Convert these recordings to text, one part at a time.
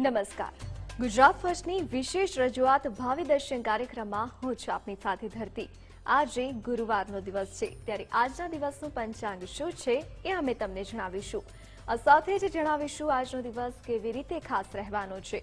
નમસ્કાર. ગુજરાત ફર્સ્ટની વિશેષ રજૂઆત ભાવિ દર્શન કાર્યક્રમમાં હું છું આપની સાથે ધરતી. આજે ગુરુવારનો દિવસ છે, ત્યારે આજના દિવસનું પંચાંગ શું છે એ અમે તમને જણાવીશું. સાથે જ જણાવીશું આજનો દિવસ કેવી રીતે ખાસ રહેવાનો છે.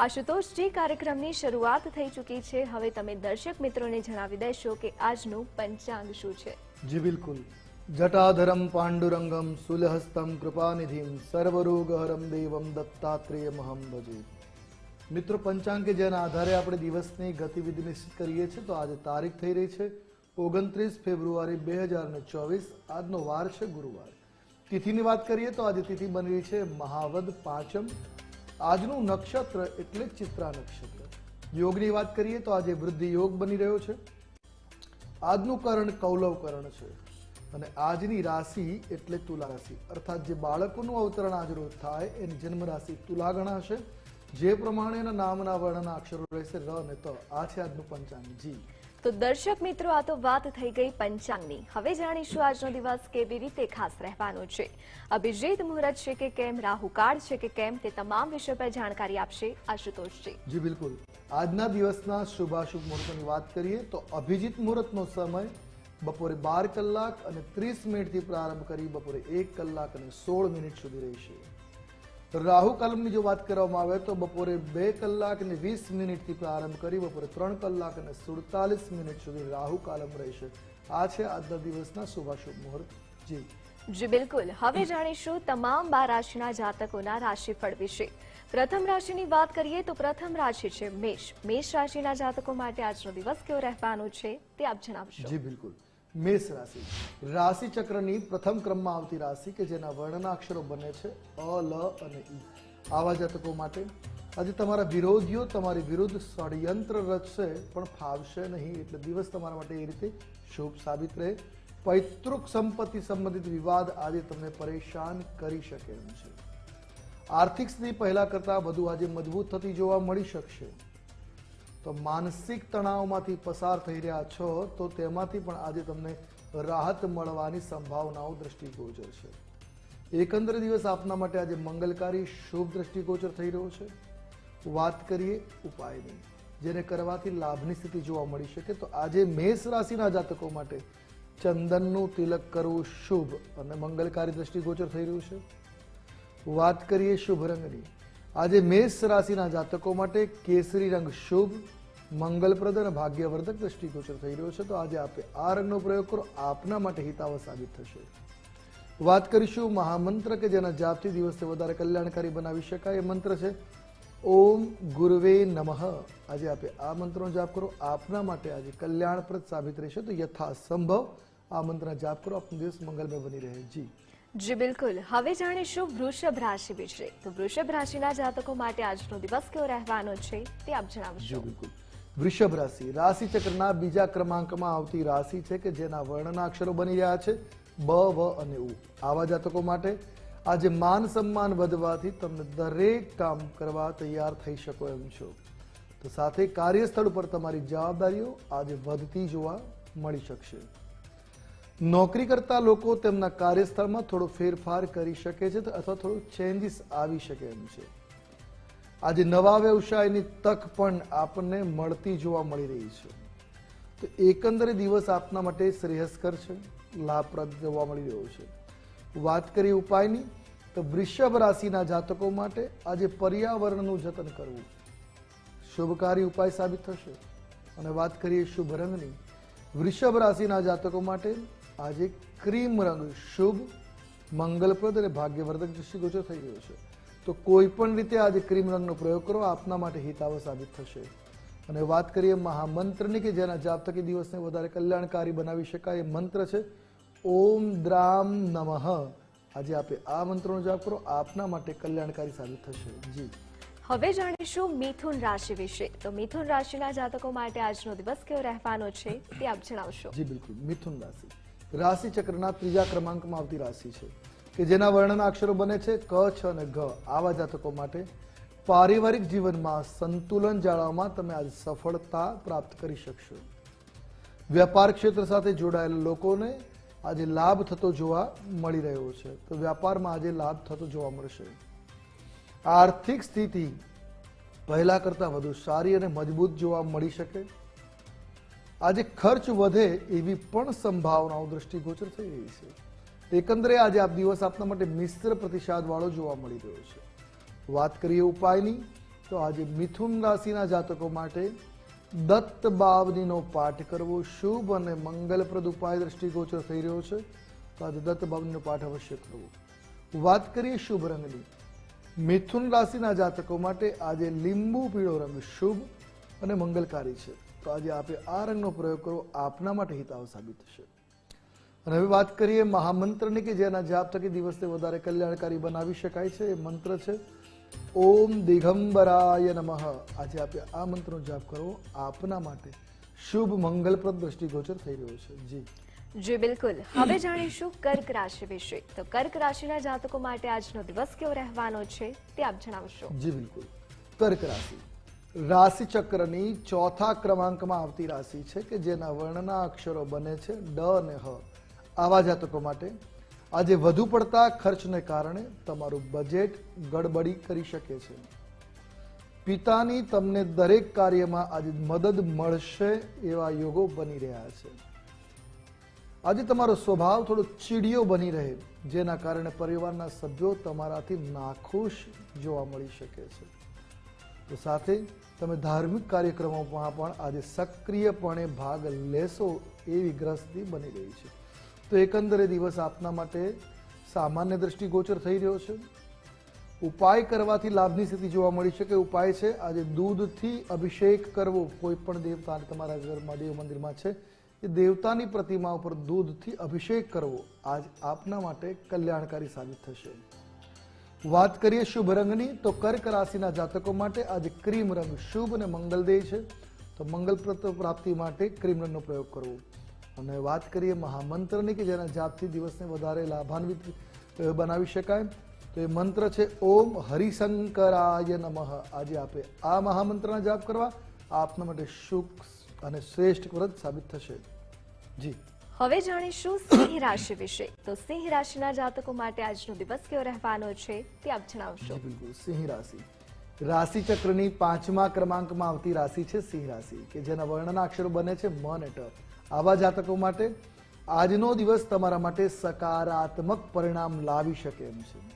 આશુતોષજી કાર્યક્રમની શરૂઆત થઈ ચૂકી છે. હવે તમે દર્શક મિત્રોને જણાવી દેશો કે આજનું પંચાંગ શું છે? જી, બિલકુલ. જટાધરમ પાંડુરંગમ સુલહસ્તમ કૃપાનિધિમ સર્વરોગહરમ દેવમ દત્તાત્રેયમહમ ભજે. મિત્રો, પંચાંગ કે જેના આધારે આપણે દિવસની ગતિવિધિ નિશ્ચિત કરીએ છીએ, તો આજે તારીખ થઈ રહી છે ઓગણત્રીસ ફેબ્રુઆરી બે હજાર ને ચોવીસ. આજનો વાર છે ગુરુવાર. તિથિની વાત કરીએ તો આજે તિથિ બની રહી છે મહાવદ પાંચમ. આજનું નક્ષત્ર એટલે ચિત્રા નક્ષત્ર યોગની વાત કરીએ તો આજે વૃદ્ધિ યોગ બની રહ્યો છે. આજનું કરણ કૌલવ કરણ છે. અને આજની રાશિ એટલે તુલા રાશિ. અર્થાત જે બાળકોનું અવતરણ આજ રોજ થાય, એની જન્મ રાશિ તુલા ગણાશે. જે પ્રમાણે એના નામના વર્ણના અક્ષરો રહેશે ર અને ત. આ છે આજનું પંચાંગ જી તો દર્શક મિત્રો, આ તો વાત થઈ ગઈ પંચાંગની. હવે જાણીશું આજનો દિવસ કેવી રીતે ખાસ રહેવાનો છે. અભિજીત મુહૂર્ત છે કે કેમ રાહુકાળ છે કે કેમ, તે તમામ વિષય પર જાણકારી આપશે આશુતોષજી. જી, બિલકુલ. આજના દિવસના શુભાશુભ મુહૂર્તોની વાત કરીએ તો અભિજીત મુહૂર્તનો સમય બપોરે બાર કલાક અને ત્રીસ મિનિટથી પ્રારંભ કરી બપોરે એક કલાક અને સોળ મિનિટ સુધી રહેશે રાહુ કલમની જો વાત કરવામાં આવે તો બપોરે બે કલાક અને વીસ મિનિટથી પ્રારંભ કરી બપોરે ત્રણ કલાક અને સુડતાલીસ મિનિટ સુધી રાહુ કાલમ રહેશે. આ છે આજના દિવસના શુભાશુભ મુહૂર્ત. જી. જી બિલકુલ. હવે જાણીશું તમામ બાર રાશિના જાતકોના રાશિફળ વિશે. પ્રથમ રાશિની વાત કરીએ તો પ્રથમ રાશિ છે મેષ. મેષ રાશિના જાતકો માટે આજનો દિવસ કેવો રહેવાનો છે તે આપ જણાવશો. જી બિલકુલ. મેષ રાશિ. રાશિ ચક્રની પ્રથમ ક્રમમાં આવતી રાશિ કે જેના વર્ણના અક્ષરો બને છે અ, લ અને ઈ. આવા જાતકો માટે આજે તમારા વિરોધીઓ તમારી વિરુદ્ધ ષડયંત્ર રચશે, પણ ફાવશે નહીં. એટલે દિવસ તમારા માટે એ રીતે શુભ સાબિત રહે. પૈતૃક સંપત્તિ સંબંધિત વિવાદ આજે તમને પરેશાન કરી શકે એમ છે. આર્થિક સ્થિતિ પહેલા કરતાં વધુ આજે મજબૂત થતી જોવા મળી શકશે. તો માનસિક તણાવમાંથી પસાર થઈ રહ્યા છો, તો તેમાંથી પણ આજે તમને રાહત મળવાની સંભાવનાઓ દ્રષ્ટિગોચર છે. એકંદર દિવસ આપના માટે આજે મંગલકારી શુભ દ્રષ્ટિગોચર થઈ રહ્યો છે. વાત કરીએ ઉપાયની, જેને કરવાથી લાભની સ્થિતિ જોવા મળી શકે, તો આજે મેષ રાશિના જાતકો માટે ચંદનનું તિલક કરવું શુભ અને મંગલકારી દ્રષ્ટિગોચર થઈ રહ્યું છે. વાત કરીએ શુભ રંગની આજે મેષ રાશિના જાતકો માટે કેસરી રંગ શુભ, મંગલપ્રદ અને ભાગ્યવર્ધક દ્રષ્ટિગોચર થઈ રહ્યો છે. તો આજે આપે આ રંગનો પ્રયોગ કરો. આપના માટે હિતાવ સાબિત થશે. વાત કરીશું મહામંત્ર કે જેના જાપથી દિવસે વધારે કલ્યાણકારી બનાવી શકાય એ મંત્ર છે. ઓમ ગુરવે નમઃ. આજે આપે આ મંત્રનો જાપ કરો. આપના માટે આજે કલ્યાણપ્રદ સાબિત રહેશે. તો યથાસંભવ આ મંત્રનો જાપ કરો. આપનો દિવસ મંગલમય બની રહે. જી. જી, બિલકુલ. હવે જાણીશું વૃષભ રાશિ વિશે. તો વૃષભ રાશિના જાતકો માટે આજનો દિવસ કેવો રહેવાનો છે તે આપ જણાવશો. બિલકુલ. વૃષભ રાશિ રાશિ ચક્રના બીજા ક્રમાંકમાં આવતી રાશિ છે કે જેના વર્ણના અક્ષરો બની રહ્યા છે, બ, વ અને ઉ. આવા જાતકો માટે આજે માન સન્માન વધવાથી તમે દરેક કામ કરવા તૈયાર થઈ શકો એમ છો. તો સાથે કાર્યસ્થળ ઉપર તમારી જવાબદારીઓ આજે વધતી જોવા મળી શકશે. નોકરી કરતા લોકો તેમના કાર્યસ્થળમાં થોડો ફેરફાર કરી શકે છે અથવા થોડું ચેન્જીસ આવી શકે એમ છે. આજે નવા વ્યવસાયની તક પણ આપણને મળતી જોવા મળી રહી છે. તો એકંદરે દિવસ આપના માટે શ્રેયસ્કર છે, લાભપ્રદ જોવા મળી રહ્યો છે. વાત કરીએ ઉપાયની, તો વૃષભ રાશિના જાતકો માટે આજે પર્યાવરણનું જતન કરવું. શુભકારી ઉપાય સાબિત થશે. અને વાત કરીએ શુભ રંગની, વૃષભ રાશિના જાતકો માટે આજે ક્રીમ રંગ શુભ મંગલપ્રદ અને ભાગ્યવર્ધક દૃષ્ટિગોચર થઈ ગયો છે. તો કોઈ પણ રીતે આજે ક્રીમ રંગનો પ્રયોગ કરો આપના માટે હિતાવ સાબિત થશે. અને વાત કરીએ મહામંત્રની કે જેના જાપ થકી દિવસને વધારે કલ્યાણકારી બનાવી શકાય એ મંત્ર છે ઓમ દ્રામ નમઃ. આજે આપે આ મંત્રનો જાપ કરો આપના માટે કલ્યાણકારી સાબિત થશે. જી. હવે જાણીશું મિથુન રાશિ વિશે. તો મિથુન રાશિના જાતકો માટે આજનો દિવસ કેવો રહેવાનો છે તે આપ જણાવશો. જી બિલકુલ. મિથુન રાશિ. રાશિ ચક્રના ત્રીજા ક્રમાંકમાં આવતી રાશિ છે, કે જેના વર્ણના અક્ષરો બને છે ક, છ અને ઘ. આવા જાતકો માટે પારિવારિક જીવનમાં સંતુલન જાળવવામાં તમે આજે સફળતા પ્રાપ્ત કરી શકશો. વ્યાપાર ક્ષેત્ર સાથે જોડાયેલા લોકોને આજે લાભ થતો જોવા મળી રહ્યો છે. તો વ્યાપારમાં આજે લાભ થતો જોવા મળશે. આર્થિક સ્થિતિ પહેલા કરતાં વધુ સારી અને મજબૂત જોવા મળી શકે. આજે ખર્ચ વધે એવી પણ સંભાવનાઓ દૃષ્ટિગોચર થઈ રહી છે. એકંદરે આજે આ દિવસ આપના માટે મિશ્ર પ્રતિસાદ વાળો જોવા મળી રહ્યો છે. વાત કરીએ ઉપાયની, તો આજે મિથુન રાશિના જાતકો માટે દત્ત બાવનીનો પાઠ કરવો શુભ અને મંગલપ્રદ ઉપાય દૃષ્ટિગોચર થઈ રહ્યો છે. તો આજે દત્ત બાવનીનો પાઠ અવશ્ય કરવો. વાત કરીએ શુભ રંગની. મિથુન રાશિના જાતકો માટે આજે લીંબુ પીળો રંગ શુભ અને મંગલકારી છે. તો આજે આપે આ રંગનો પ્રયોગ કરવો આપના માટે હિતાવ સાબિત થશે. અને હવે વાત કરીએ મહામંત્રની કે જેના જાપ થકી દિવસને વધારે કલ્યાણકારી બનાવી શકાય છે એ મંત્ર છે ઓમ દિગંબરાય નમઃ. આજે આપે આ મંત્રનો જાપ કરવો આપના માટે શુભ મંગલપ્રદ દ્રષ્ટિગોચર થઈ રહ્યો છે. જી. જી બિલકુલ. હવે જાણીશું કર્ક રાશિ વિશે. તો કર્ક રાશિના જાતકો માટે આજનો દિવસ કેવો રહેવાનો છે તે આપ જણાવશો. જી બિલકુલ. કર્ક રાશિ. રાશિ ચક્રની ચોથા ક્રમાંકમાં આવતી રાશિ છે કે જેના વર્ણના અક્ષરો બને છે ડ અને હ. આવા જાતકો માટે આજે વધુ પડતા ખર્ચને કારણે તમારું બજેટ ગડબડી કરી શકે છે. પિતાની તમને દરેક કાર્યમાં આજે મદદ મળશે એવા યોગો બની રહ્યા છે. આજે તમારો સ્વભાવ થોડો ચીડિયો બની રહે, જેના કારણે પરિવારના સભ્યો તમારાથી નાખુશ જોવા મળી શકે છે. તો સાથે તમે ધાર્મિક કાર્યક્રમોમાં પણ આજે સક્રિયપણે ભાગ લેશો એવી ગ્રસ્તી બની રહી છે. તો એકંદરે દિવસ આપના માટે સામાન્ય દ્રષ્ટિગોચર થઈ રહ્યો છે. ઉપાય કરવાથી લાભની સ્થિતિ જોવા મળી શકે. ઉપાય છે આજે દૂધથી અભિષેક કરવો. કોઈ પણ દેવતા તમારા ઘરમાં દેવ મંદિરમાં છે એ દેવતાની પ્રતિમા ઉપર દૂધથી અભિષેક કરવો આજ આપના માટે કલ્યાણકારી સાબિત થશે. વાત કરીએ શુભ રંગની, તો કર્ક રાશિના જાતકો માટે આજે ક્રીમ રંગ શુભ અને મંગલદેય છે. તો મંગલપ્રદ પ્રાપ્તિ માટે ક્રીમ રંગનો પ્રયોગ કરવો. અને વાત કરીએ મહામંત્રની કે જેના જાપથી દિવસને વધારે લાભાન્વિત બનાવી શકાય, તો એ મંત્ર છે, ઓમ હરિશંકરાય નમઃ. આજે આપે આ મહામંત્રના જાપ કરવા આપના માટે સુખ અને શ્રેષ્ઠ વ્રત સાબિત થશે. જી. હવે જાણીશું સિંહ રાશિ વિશે. તો સિંહ રાશિના જાતકો માટે આજનો દિવસ કેવો રહેવાનો છે તે આપ જણાવશો. બિલકુલ, સિંહ રાશિ. રાશિ ચક્રની પાંચમા ક્રમાંકમાં આવતી રાશિ છે સિંહ રાશિ, કે જેના વર્ણના અક્ષરો બને છે મ અને ટ. આવા જાતકો માટે આજનો દિવસ તમારા માટે સકારાત્મક પરિણામ લાવી શકે એમ છે.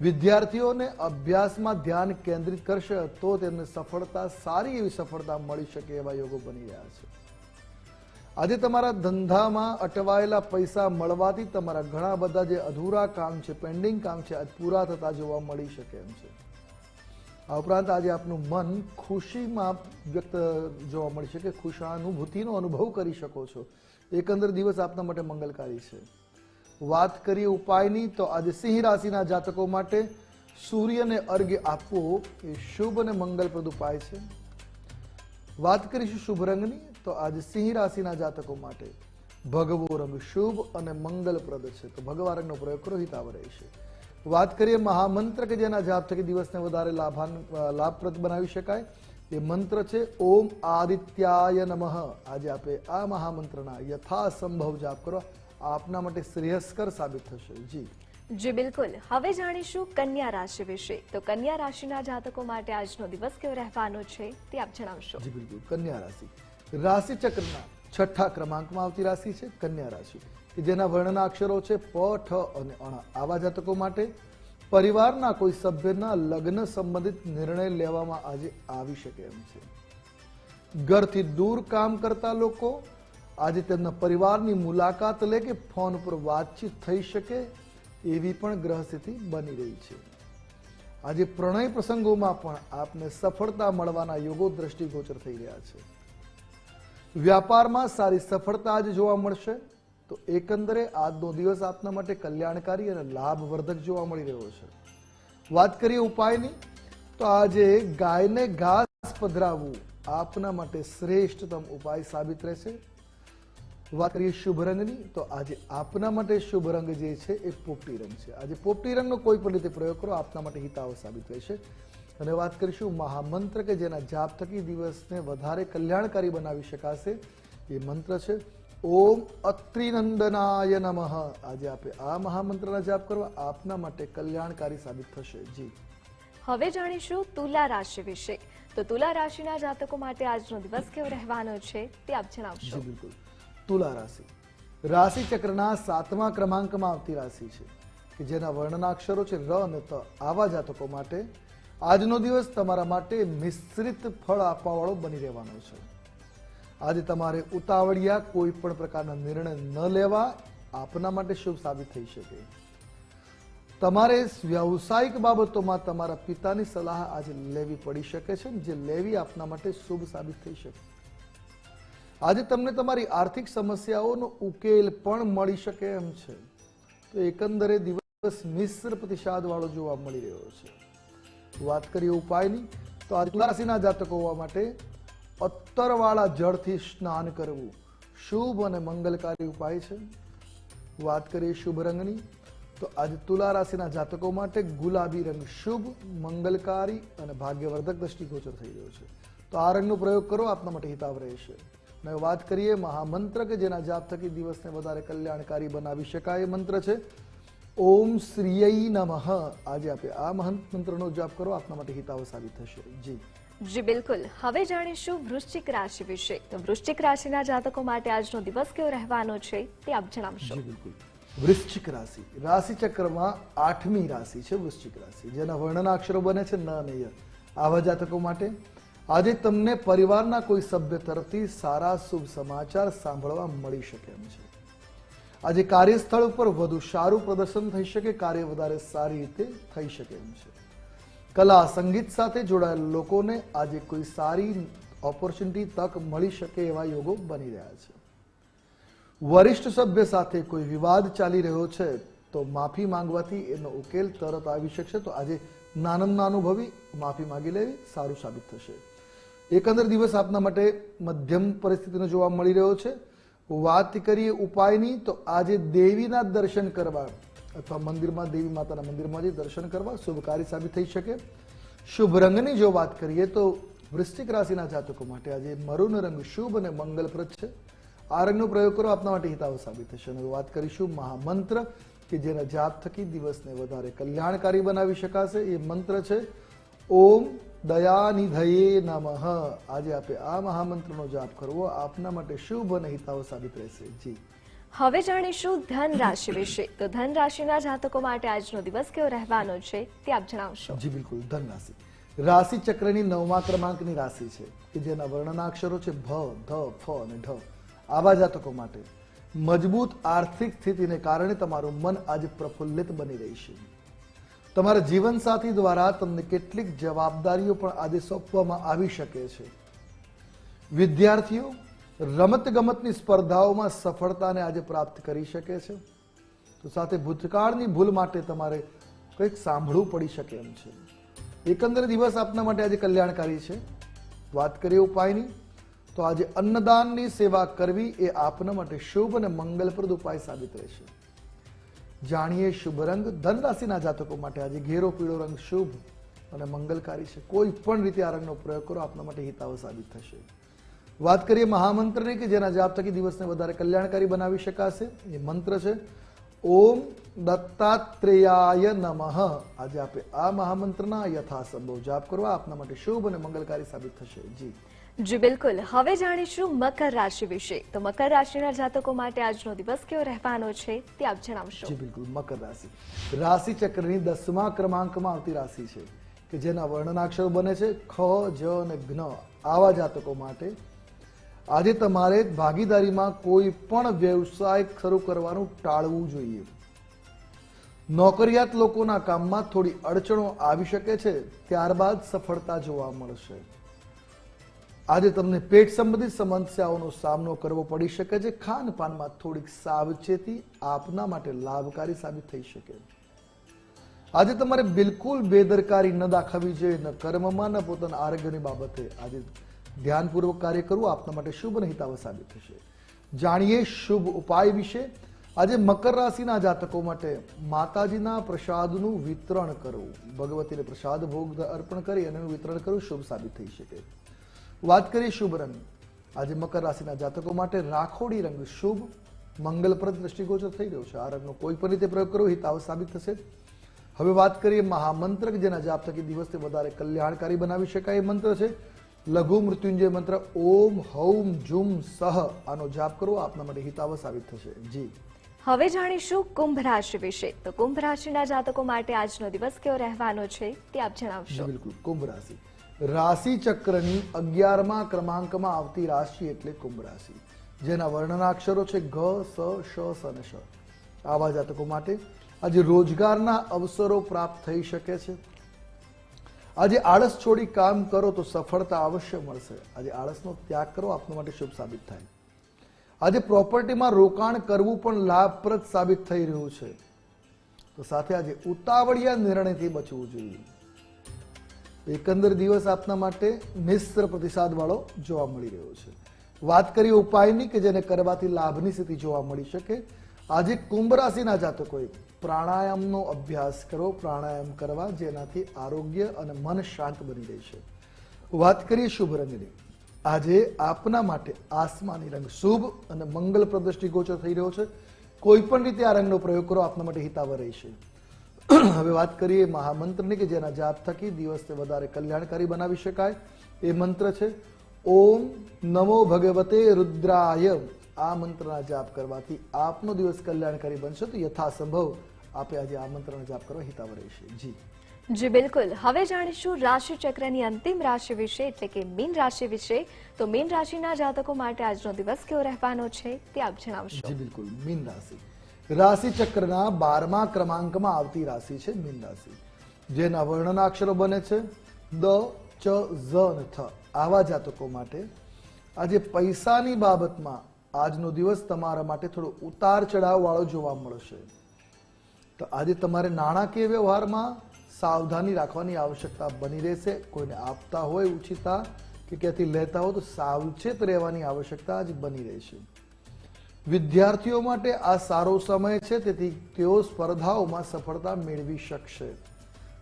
વિદ્યાર્થીઓને અભ્યાસમાં ધ્યાન કેન્દ્રિત કરશે તો તેમને સફળતા, સારી એવી સફળતા મળી શકે એવા યોગો બની રહ્યા છે. આજે તમારા ધંધામાં અટવાયેલા પૈસા મળવાથી તમારા ઘણા બધા જે અધૂરા કામ છે પેન્ડિંગ કામ છે, આજ પૂરા થતા જોવા મળી શકે એમ છે. આ ઉપરાંત આજે આપનું મન ખુશીમાં વ્યક્ત જોવા મળી શકે, ખુશાનુભૂતિનો અનુભવ કરી શકો છો. એકંદર દિવસ આપના માટે મંગલકારી છે. વાત કરીએ ઉપાયની, તો આજે સિંહ રાશિના જાતકો માટે સૂર્યને અર્ઘ્ય આપવો એ શુભ અને મંગલપ્રદ ઉપાય છે. વાત કરીશું શુભ રંગની તો આજે સિંહ રાશિના જાતકો માટે ભગવો રંગ શુભ અને મંગલપ્રદ છે. તો ભગવા રંગનો પ્રયોગ કરો હિતાવ રહેશે વાત કરીએ મહામંત્ર કે જેના જાપ થકી દિવસને વધારે લાભાન લાભપ્રદ બનાવી શકાય એ મંત્ર છે ઓમ આદિત્યાય નમઃ. આજે આપે આ મહામંત્રના યથાસંભવ જાપ કરો. આપના માટે શ્રેયસ્કર સાબિત થશે. જી. જી બિલકુલ. હવે જાણીશું કન્યા રાશિ વિશે. તો કન્યા રાશિના જાતકો માટે આજનો દિવસ કેવો રહેવાનો છે તે આપ જણાવશો. જી બિલકુલ. કન્યા રાશિ. રાશિ ચક્રના છઠ્ઠા ક્રમાંકમાં આવતી રાશિ છે કન્યા રાશિ, કે જેના વર્ણના અક્ષરો છે પ, ઠ અને અણ. આવા જાતકો માટે પરિવારના કોઈ સભ્યના લગ્ન સંબંધિત નિર્ણય લેવામાં આજે આવી શકે એમ છે. ઘરથી દૂર કામ કરતા લોકો આજે તેમના પરિવારની મુલાકાત લે કે ફોન પર વાતચીત થઈ શકે એવી પણ ગ્રહ સ્થિતિ બની રહી છે. આજે પ્રણય પ્રસંગોમાં પણ આપને સફળતા મળવાના યોગો દ્રષ્ટિગોચર થઈ રહ્યા છે. વ્યાપારમાં સારી સફળતા જ જોવા મળશે. તો એકંદરે આજનો દિવસ આપના માટે કલ્યાણકારી અને લાભવર્ધક જોવા મળી રહ્યો છે. વાત કરીએ ઉપાયની, તો આજે ગાયને ઘાસ પધરાવવું આપના માટે શ્રેષ્ઠતમ ઉપાય સાબિત રહેશે. વાત કરીએ શુભ રંગની, તો આજે આપના માટે શુભ રંગ જે છે એ પોપટી રંગ છે. આજે પોપટી રંગનો કોઈ પણ રીતે પ્રયોગ કરો, આપના માટે હિતાવ સાબિત રહેશે. અને વાત કરીશું મહામંત્ર કે જેના જાપ થકી દિવસને વધારે કલ્યાણકારી બનાવી શકાશે એ મંત્ર છે ઓમ અત્રિનંદનાય નમઃ. આજે આપે આ મહામંત્રના જાપ કરવા આપના માટે કલ્યાણકારી સાબિત થશે. જી. હવે જાણીશું તુલા રાશિ વિશે. તો તુલા રાશિના જાતકો માટે આજનો દિવસ કેવો રહેવાનો છે તે આપ જણાવશો. બિલકુલ. તુલા રાશિ. રાશિ ચક્રના સાતમા ક્રમાંકમાં આવતી રાશિ છે કે જેના વર્ણના અક્ષરો છે ર અને ત. આવા જાતકો માટે આજનો દિવસ તમારા માટે મિશ્રિત ફળ આપવાવાળો બની રહેવાનો છે. આજે તમારે ઉતાવળિયા કોઈ પણ પ્રકારના નિર્ણય ન લેવા આપના માટે શુભ સાબિત થઈ શકે. તમારે વ્યવસાયિક બાબતોમાં તમારા પિતાની સલાહ આજે લેવી પડી શકે છે જે લેવી આપના માટે શુભ સાબિત થઈ શકે. આજે તમને તમારી આર્થિક સમસ્યાઓનો ઉકેલ પણ મળી શકે એમ છે. તો એકંદરે દિવસ મિશ્ર પ્રતિસાદ વાળો જોવા મળી રહ્યો છે. વાત કરીએ ઉપાયની તો આ રાશિના જાતકો હોવા માટે અત્તરવાળા જળથી સ્નાન કરવું શુભ અને મંગલકારી ઉપાય છે. વાત કરીએ શુભ રંગની, તો આજે તુલા રાશિના જાતકો માટે ગુલાબી રંગ શુભ, મંગલકારી અને ભાગ્યવર્ધક દ્રષ્ટિગોચર થઈ રહ્યો છે. તો આ રંગનો પ્રયોગ કરો, આપના માટે હિતાવ રહેશે. અને વાત કરીએ મહામંત્ર કે જેના જાપ થકી દિવસને વધારે કલ્યાણકારી બનાવી શકાય એ મંત્ર છે. ઓમ શ્રીય નમઃ. આજે આપે આ મહંત મંત્રનો જાપ કરો આપના માટે હિતાવ સાબિત થશે. જી. જી બિલકુલ. હવે જાણીશું વૃશ્ચિક રાશિ વિશે. તો વૃશ્ચિક રાશિના જાતકો માટે આજનો દિવસ કેવો રહેવાનો છે તે આપ જણાવશો. જી બિલકુલ. વૃશ્ચિક રાશિ. રાશિ ચક્રમાં આઠમી રાશિ છે વૃશ્ચિક રાશિ. જેના વર્ણના અક્ષરો બને છે ન અને ય. આવા જાતકો માટે આજે તમને પરિવારના કોઈ સભ્ય તરફથી સારા શુભ સમાચાર સાંભળવા મળી શકે એમ છે. આજે કાર્યસ્થળ ઉપર વધુ સારું પ્રદર્શન થઈ શકે, કાર્ય વધારે સારી રીતે થઈ શકે એમ છે. કલા, સંગીત સાથે જોડાયેલા લોકોને આજે કોઈ સારી ઓપોર્ચ્યુનિટી તક મળી શકે એવા યોગો બની રહ્યા છે. વરિષ્ઠ સભ્ય સાથે કોઈ વિવાદ ચાલી રહ્યો છે, તો માફી માંગવાથી એનો ઉકેલ તરત આવી શકશે. તો આજે નાનંદના અનુભવી માફી માંગી લેવી સારું સાબિત થશે. એકંદર દિવસ આપના માટે મધ્યમ પરિસ્થિતિનો જોવા મળી રહ્યો છે. વાત કરીએ ઉપાયની, તો આજે દેવીના દર્શન કરવા, અથવા મંદિરમાં દેવી માતાના મંદિરમાં જઈ દર્શન કરવા શુભકારી સાબિત થઈ શકે. શુભ રંગની જો વાત કરીએ, તો વૃશ્ચિક રાશિના જાતકો માટે આજે મરૂન રંગ શુભ અને મંગલપ્રદ છે. આ રંગનો પ્રયોગ કરો, આપના માટે હિતાવ સાબિત થશે. અને વાત કરીશું મહામંત્ર, કે જેના જાપ થકી દિવસને વધારે કલ્યાણકારી બનાવી શકાશે. એ મંત્ર છે, ઓમ દયાનિધયે નમઃ આજે આપે આ મહામંત્રનો જાપ કરવો આપના માટે શુભ અને હિતાવ સાબિત રહેશે. જી. હવે જાણીશું ધન રાશિ વિશે. તો ધન રાશિના જાતકો માટે આજનો દિવસ કેવો રહેવાનો છે તે આપ જણાવશો. જી બિલકુલ. ધન રાશિ. રાશિ ચક્રની નવમા ક્રમાંકની રાશિ છે કે જેના વર્ણના અક્ષરો છે ભ ધ ફ અને ઢ. આવા જાતકો માટે મજબૂત આર્થિક સ્થિતિને કારણે તમારું મન આજે પ્રફુલ્લિત બની રહેશે. તમારા જીવનસાથી દ્વારા તમને કેટલીક જવાબદારીઓ પણ આજે સોંપવામાં આવી શકે છે. વિદ્યાર્થીઓ રમત ગમતની સ્પર્ધાઓમાં સફળતાને આજે પ્રાપ્ત કરી શકે છે. તો સાથે ભૂતકાળની ભૂલ માટે તમારે કંઈક સાંભળવું પડી શકે એમ છે. એકંદર દિવસ આપના માટે આજે કલ્યાણકારી છે. વાત કરીએ ઉપાયની, તો આજે અન્નદાનની સેવા કરવી એ આપના માટે શુભ અને મંગલપ્રદ ઉપાય સાબિત રહેશે. જાણીએ શુભ રંગ ધન રાશિના જાતકો માટે આજે ઘેરો પીળો રંગ શુભ અને મંગલકારી છે. કોઈ પણ રીતે આ રંગનો પ્રયોગ કરો, આપના માટે હિતાવ સાબિત થશે. વાત કરીએ મહામંત્રની કે જેના જાપ થકી દિવસને વધારે કલ્યાણકારી બનાવી શકાશે. એ મંત્ર છે, ઓમ દત્તાત્રેયાય નમઃ. આજે આપે આ મહામંત્રના યથાસંભવ જાપ કરવા આપના માટે શુભ અને મંગલકારી સાબિત થશે. જી. જી, બિલકુલ. હવે જાણીશું મકર રાશિ વિશે. તો મકર રાશિના જાતકો માટે આજનો દિવસ કેવો રહેવાનો છે તે આપ જણાવશો. જી, બિલકુલ. મકર રાશિ. રાશિ ચક્રની દસમા ક્રમાંકમાં આવતી રાશિ છે, કે જેના વર્ણનાક્ષરો બને છે ખ, જ અને જ્ઞ આવા જાતકો માટે આજે તમારે ભાગીદારીમાં કોઈ પણ વ્યવસાય શરૂ કરવાનું ટાળવું જોઈએ. નોકરિયાત લોકોના કામમાં થોડી અડચણો આવી શકે છે, ત્યારબાદ સફળતા જોવા મળશે. આજે તમને પેટ સંબંધિત સમસ્યાઓનો સામનો કરવો પડી શકે છે. ખાનપાનમાં થોડીક સાવચેતી આપના માટે લાભકારી સાબિત થઈ શકે. આજે તમારે બિલકુલ બેદરકારી ન દાખવવી જોઈએ, ન કર્મમાં, ન પોતાના આરોગ્યની બાબતે. આજે ધ્યાનપૂર્વક કાર્ય કરવું આપના માટે શુભ અને સાબિત થશે. જાણીએ શુભ ઉપાય વિશે. આજે મકર રાશિના જાતકો માટે માતાજીના પ્રસાદનું વિતરણ કરવું. ભગવતીને પ્રસાદ ભોગ અર્પણ કરી અને વિતરણ કરવું શુભ સાબિત થઈ શકે. વાત કરીએ શુભ રંગ આજે મકર રાશિના જાતકો માટે રાખોડી રંગ શુભ મંગલપ્રદ દ્રષ્ટિગોચર થઈ રહ્યો છે. આ રંગનો કોઈ પણ રીતે પ્રયોગ કરવો હિતાવ સાબિત થશે હવે વાત કરીએ મહામંત્ર કે જેના જાપ થકી દિવસને વધારે કલ્યાણકારી બનાવી શકાય એ મંત્ર છે. લઘુ મૃત્યુંજય મંત્ર ઓમ હૌમ જુમ સહ આનો જાપ કરવો આપના માટે હિતાવ સાબિત થશે. જી. હવે જાણીશું કુંભ રાશિ વિશે. તો કુંભ રાશિના જાતકો માટે આજનો દિવસ કેવો રહેવાનો છે તે આપ જણાવશો. બિલકુલ. કુંભ રાશિ. રાશિ ચક્રની અગિયારમા ક્રમાંકમાં આવતી રાશિ એટલે કુંભ રાશિ, જેના વર્ણના અક્ષરો છે ઘ, સ, શ, સ અને શ. આવા જાતકો માટે આજે રોજગારના અવસરો પ્રાપ્ત થઈ શકે છે. આજે આળસ છોડી કામ કરો તો સફળતા અવશ્ય મળશે. આજે આળસનો ત્યાગ કરો, આપના માટે શુભ સાબિત થાય. આજે પ્રોપર્ટીમાં રોકાણ કરવું પણ લાભપ્રદ સાબિત થઈ રહ્યું છે. તો સાથે આજે ઉતાવળિયા નિર્ણયથી બચવું જોઈએ. એકંદર દિવસ આપના માટે મિશ્ર પ્રતિસાદ વાળો જોવા મળી રહ્યો છે. વાત કરીએ ઉપાયની કે જેને કરવાથી લાભની સ્થિતિ જોવા મળી શકે. આજે કુંભ રાશિના જાતકોએ પ્રાણાયામનો અભ્યાસ કરો. પ્રાણાયામ કરવા જેનાથી આરોગ્ય અને મન શાંત બની રહેશે વાત કરીએ શુભ રંગની. આજે આપના માટે આસમાની રંગ શુભ અને મંગલપ્રદ દ્રષ્ટિગોચર થઈ રહ્યો છે. કોઈ પણ રીતે આ રંગનો પ્રયોગ કરો, આપના માટે હિતાવ રહેશે. હવે વાત કરીએ મહામંત્રની કે જેના જાપ થકી દિવસને વધારે કલ્યાણકારી બનાવી શકાય એ મંત્ર છે ઓમ નમો ભગવતે રુદ્રાય. આ મંત્રના જાપ કરવાથી આપનો દિવસ કલ્યાણકારી બનશે તો યથાસંભવ આપે આજે આ મંત્રનો જાપ કરવા હિતાવ રહેશે. જી. જી બિલકુલ. હવે જાણીશું રાશિ ચક્રની અંતિમ રાશિ વિશે એટલે કે મીન રાશિ વિશે. તો મીન રાશિના જાતકો માટે આજનો દિવસ કેવો રહેવાનો છે તે આપ જણાવશો. જી બિલકુલ. મીન રાશિ. રાશિ ચક્રના બારમા ક્રમાંકમાં આવતી રાશિ છે મીન રાશિ. જેના વર્ણના અક્ષરો બને છે દ, ચ, ઝ અને થ. આવા જાતકો માટે આજે પૈસાની બાબતમાં આજનો દિવસ તમારા માટે થોડો ઉતાર ચઢાવ વાળો જોવા મળશે. તો આજે તમારે નાણાકીય વ્યવહારમાં સાવધાની રાખવાની આવશ્યકતા બની રહેશે. કોઈને આપતા હોય ઉછીતા કે ક્યાંથી લેતા હોય તો સાવચેત રહેવાની આવશ્યકતા આજ બની રહેશે વિદ્યાર્થીઓ માટે આ સારો સમય છે, તેથી તેઓ સ્પર્ધાઓમાં સફળતા મેળવી શકશે.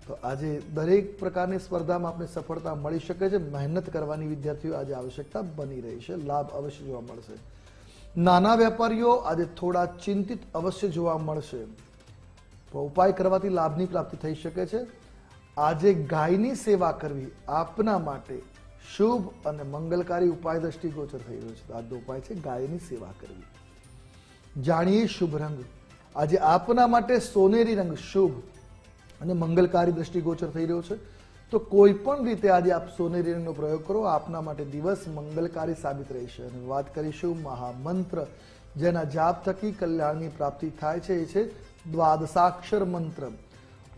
તો આજે દરેક પ્રકારની સ્પર્ધામાં આપણે સફળતા મળી શકે છે. મહેનત કરવાની વિદ્યાર્થીઓ આજે આવશ્યકતા બની રહી છે. લાભ અવશ્ય જોવા મળશે. નાના વેપારીઓ આજે થોડા ચિંતિત અવશ્ય જોવા મળશે. ઉપાય કરવાથી લાભની પ્રાપ્તિ થઈ શકે છે. આજે ગાયની સેવા કરવી આપના માટે શુભ અને મંગલકારી ઉપાય દ્રષ્ટિગોચર થઈ રહ્યો છે. આજનો ઉપાય છે ગાયની સેવા કરવી. જાણીએ શુભ રંગ. આજે આપના માટે સોનેરી રંગ શુભ અને મંગલકારી દ્રષ્ટિગોચર થઈ રહ્યો છે. તો કોઈ પણ રીતે આજે આપ સોનેરી રંગનો પ્રયોગ કરો, આપના માટે દિવસ મંગલકારી સાબિત રહેશે. અને વાત કરીશું મહામંત્ર, જેના જાપ થકી કલ્યાણની પ્રાપ્તિ થાય છે, એ છે દ્વાદશાક્ષર મંત્ર.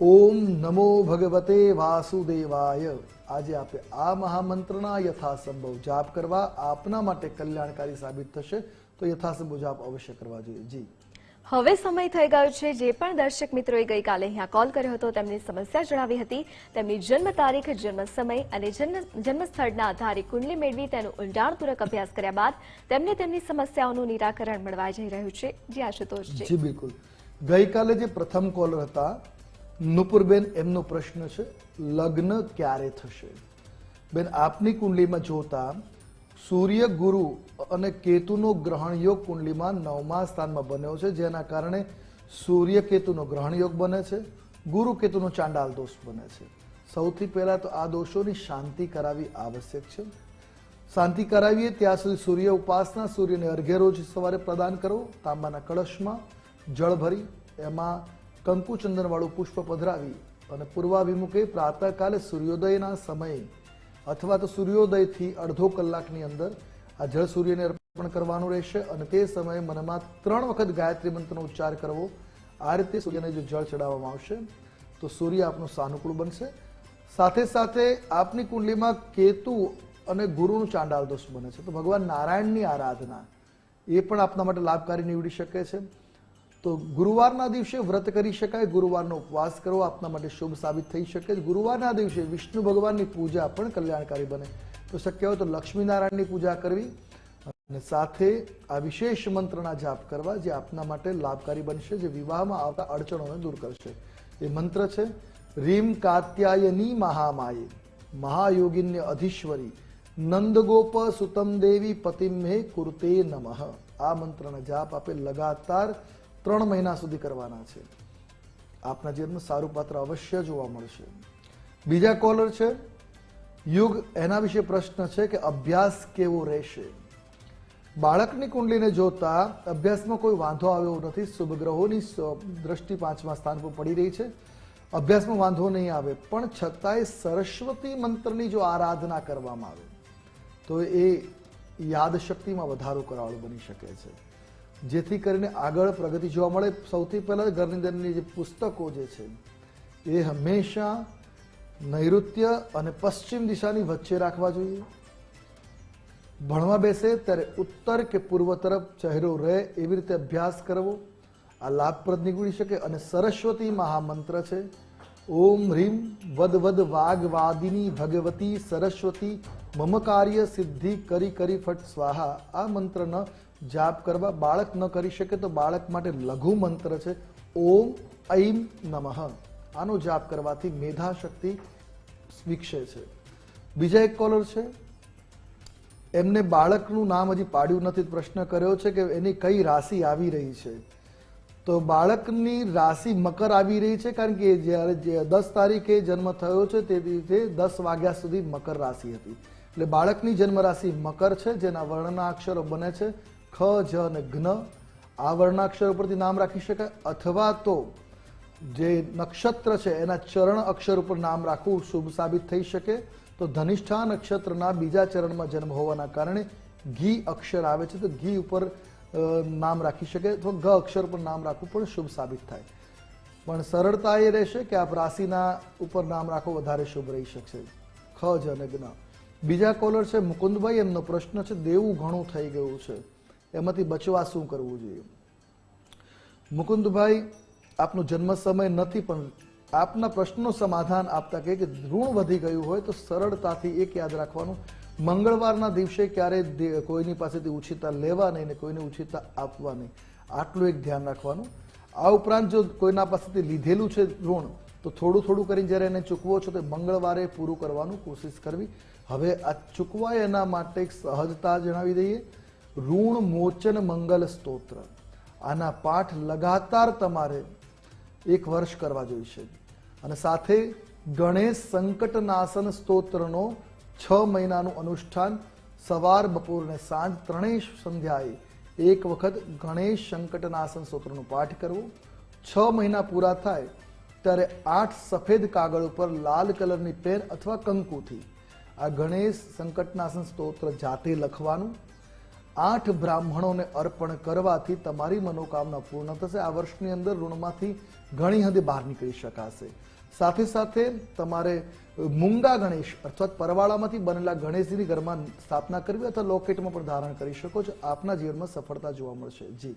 ઓમ નમો ભગવતે વાસુદેવાય. આજે આપે આ મહામંત્રના યથાસંભવ જાપ કરવા આપના માટે કલ્યાણકારી સાબિત થશે. તો યથાસંભવ જાપ અવશ્ય કરવા જોઈએ. જી. હવે સમય થઈ ગયો છે. જે પણ દર્શક મિત્રોએ ગઈકાલે અહીંયા કોલ કર્યો હતો તેમની સમસ્યા જણાવી હતી. તેમની જન્મ તારીખ જન્મ સમય અને જન્મ સ્થળના આધારે કુંડલી મેળવી તેનો ઊંડાણપૂર્વક અભ્યાસ કર્યા બાદ તેમને તેમની સમસ્યાઓનું નિરાકરણ મળવા જઈ રહ્યું છે. જી આશુતોષજી જી બિલકુલ. ગઈકાલે જે પ્રથમ કોલર હતા નુપુરબેન એમનો પ્રશ્ન છે લગ્ન ક્યારે થશે? બેન આપની કુંડલીમાં જોતા સૂર્ય ગુરુ અને કેતુનો ગ્રહણ યોગ કુંડલીમાં નવમા સ્થાનમાં બન્યો છે, જેના કારણે સૂર્ય કેતુનો ગ્રહણ યોગ બને છે ગુરુ કેતુનો ચાંડાલ દોષ બને છે. સૌથી પહેલા તો આ દોષોની શાંતિ કરાવી આવશ્યક છે. શાંતિ કરાવીએ ત્યાં સુધી સૂર્ય ઉપાસના, સૂર્યને અર્ઘ્ય રોજ સવારે પ્રદાન કરો, તાંબાના કળશમાં જળ ભરી, એમાં કંકુચંદનવાળું પુષ્પ પધરાવી અને પૂર્વાભિમુખે પ્રાતઃકાલે સૂર્યોદયના સમયે અથવા તો સૂર્યોદયથી અડધો કલાકની અંદર આ જળ સૂર્યને અર્પણ કરવાનું રહેશે અને તે સમયે મનમાં ત્રણ વખત ગાયત્રી મંત્રનો ઉચ્ચાર કરવો. આ રીતે સૂર્યને જો જળ ચડાવવામાં આવશે, તો સૂર્ય આપનું સાનુકૂળ બનશે. સાથે સાથે આપની કુંડલીમાં કેતુ અને ગુરુનું ચાંડાલ દોષ બને છે. તો ભગવાન નારાયણની આરાધના, એ પણ આપના માટે લાભકારી નીવડી શકે છે. તો ગુરુવારના દિવસે વ્રત કરી શકાય, ગુરુવારનો ઉપવાસ કરવો આપના માટે શુભ સાબિત થઈ શકે ગુરુવારના દિવસે વિષ્ણુ ભગવાનની પૂજા પણ કલ્યાણકારી બને. તો શક્ય હોય તો લક્ષ્મીનારાયણની પૂજા કરવી અને સાથે આ વિશેષ મંત્રના જાપ કરવા જે આપના માટે લાભકારી બનશે, જે વિવાહમાં આવતા અડચણોને દૂર કરશે. એ મંત્ર છે, રીમ કાત્યાયની મહામાયે, મહાયોગિન્ય અધીશ્વરી, નંદગોપ સુતમ દેવી પતિમ હે કુર્તે નમઃ. આ મંત્રના જાપ આપે લગાતાર ત્રણ મહિના સુધી કરવાના છે. આપના જીવનમાં સારું પાત્ર અવશ્ય જોવા મળશે. બીજા કોલર છે યુગ એના વિશે પ્રશ્ન છે કે અભ્યાસ કેવો રહેશે? બાળકની કુંડલીને જોતા અભ્યાસમાં કોઈ વાંધો આવ્યો નથી. શુભ ગ્રહોની દ્રષ્ટિ પાંચમા સ્થાન પર પડી રહી છે. અભ્યાસમાં વાંધો નહીં આવે, પણ છતાંય સરસ્વતી મંત્રની જો આરાધના કરવામાં આવે, તો એ યાદશક્તિમાં વધારો કરાવડો બની શકે છે. જેથી કરીને આગળ પ્રગતિ જોવા મળે. સૌથી પહેલાં ઘરની અંદરની જે પુસ્તકો જે છે, એ હંમેશા નૈઋત્ય અને પશ્ચિમ દિશાની વચ્ચે રાખવા જોઈએ. ભણવા બેસે ત્યારે ઉત્તર કે પૂર્વ તરફ ચહેરો રહે એવી રીતે અભ્યાસ કરવો. આ લાભપ્રદ નીકળી શકે અને સરસ્વતી મહામંત્ર છે. ઓમ હ્રીમ વદ વદ વાગવાદિની ભગવતી સરસ્વતી મમ કાર્ય સિદ્ધિ કરી કરી ફટ સ્વાહા. આ મંત્રનો જાપ કરવા બાળક ન કરી શકે તો બાળક માટે લઘુ મંત્ર છે. ઓમ ઐમ નમઃ. આનો જાપ કરવાથી મેધા શક્તિ વિકસે છે. બીજા એક કોલર છે. એમને બાળકનું નામ હજી પાડ્યું નથી, પ્રશ્ન કર્યો છે કે એની કઈ રાશિ આવી રહી છે? તો બાળકની રાશિ મકર આવી રહી છે કારણ કે જ્યારે જે દસ તારીખે જન્મ થયો છે તે દિવસે દસ વાગ્યા સુધી મકર રાશિ હતી. એટલે બાળકની જન્મ રાશિ મકર છે, જેના વર્ણના અક્ષરો બને છે ખ, જ અને જ્ઞ આ વર્ણાક્ષર પરથી નામ રાખી શકાય અથવા તો જે નક્ષત્ર છે, એના ચરણ અક્ષર ઉપર નામ રાખવું શુભ સાબિત થઈ શકે. તો ધનિષ્ઠા નક્ષત્રના બીજા ચરણમાં જન્મ હોવાના કારણે ઘી અક્ષર આવે છે, તો ઘી ઉપર નામ રાખી શકે અથવા ગ અક્ષર પર નામ રાખવું પણ શુભ સાબિત થાય. પણ સરળતા એ રહેશે કે આપ રાશિના ઉપર નામ રાખો, વધારે શુભ રહી શકશે. ખ જ અને જ્ઞ. બીજા કોલર છે, મુકુંદભાઈ, એમનો પ્રશ્ન છે, દેવું ઘણું થઈ ગયું છે. એમાંથી બચવા શું કરવું જોઈએ? મુકુંદભાઈ આપનો જન્મ સમય નથી, પણ આપના પ્રશ્નનો સમાધાન આપતા કહે કે ઋણ વધી ગયું હોય તો સરળતાથી એક યાદ રાખવાનું. મંગળવારના દિવસે ક્યારે કોઈની પાસેથી ઉછીતા લેવા નહીં ને કોઈને ઉછીતા આપવા નહીં. આટલું એક ધ્યાન રાખવાનું. આ ઉપરાંત જો કોઈના પાસેથી લીધેલું છે ઋણ, તો થોડું થોડું કરીને જ્યારે એને ચૂકવો છો તો મંગળવારે પૂરું કરવાનું કોશિશ કરવી. હવે આ ચૂકવાય એના માટે એક સહજતા જણાવી દઈએ. ઋણ, મોચન, મંગલ સ્તોત્ર. આના પાઠ લગાતાર તમારે એક વર્ષ કરવા જોઈશે. અને સાથે ગણેશ સંકટનાશન સ્તોત્રનો છ મહિનાનું અનુષ્ઠાન સવાર, બપોર અને સાંજ ત્રણેય સંધ્યાએ એક વખત ગણેશ સંકટનાશન સ્તોત્રનો પાઠ કરવો. છ મહિના પૂરા થાય ત્યારે આઠ સફેદ કાગળ ઉપર લાલ કલરની પેન અથવા કંકુથી આ ગણેશ સંકટનાશન સ્તોત્ર જાતે લખવાનું. આઠ બ્રાહ્મણોને અર્પણ કરવાથી તમારી મનોકામના પૂર્ણ થશે. આ વર્ષની અંદર ઋણમાંથી ઘણી હદે બહાર નીકળી શકાશે. સાથે સાથે તમારે મૂંગા ગણેશ અથવા પરવાળામાંથી બનેલા ગણેશજીની ઘરમાં સ્થાપના કરવી અથવા લોકેટમાં પણ ધારણ કરી શકો છો. આપના જીવનમાં સફળતા જોવા મળશે. જી.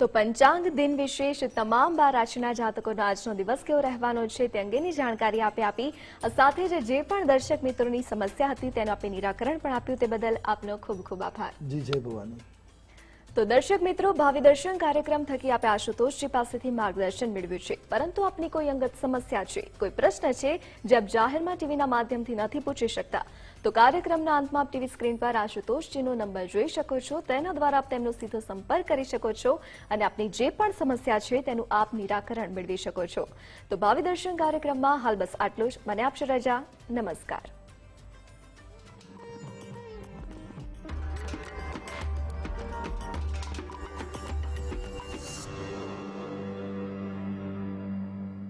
તો પંચાંગ દિન વિશેષ તમામ બાર રાશિના જાતકોનો આજનો દિવસ કેવો રહેવાનો છે તે અંગેની જાણકારી આપે આપી સાથે જ જે પણ દર્શક મિત્રોની સમસ્યા હતી તેનું આપે નિરાકરણ પણ આપ્યું તે બદલ આપનો ખૂબ ખૂબ આભાર. જી જય ભવાની. તો દર્શક મિત્રો ભાવિ દર્શન કાર્યક્રમ થકી આપે આશુતોષજી પાસેથી માર્ગદર્શન મેળવ્યું છે. પરંતુ આપની કોઈ અંગત સમસ્યા છે કોઈ પ્રશ્ન છે જે આપ જાહેરમાં ટીવીના માધ્યમથી નથી પૂછી શકતા. તો કાર્યક્રમના અંતમાં આપ ટીવી સ્ક્રીન પર આશુતોષજીનો નંબર જોઈ શકો છો. તેના દ્વારા આપ તેમનો સીધો સંપર્ક કરી શકો છો અને આપની જે પણ સમસ્યા છે તેનું આપ નિરાકરણ મેળવી શકો છો. તો ભાવિ દર્શન કાર્યક્રમમાં હાલ બસ આટલું જ. મને આપશે રજા. નમસ્કાર.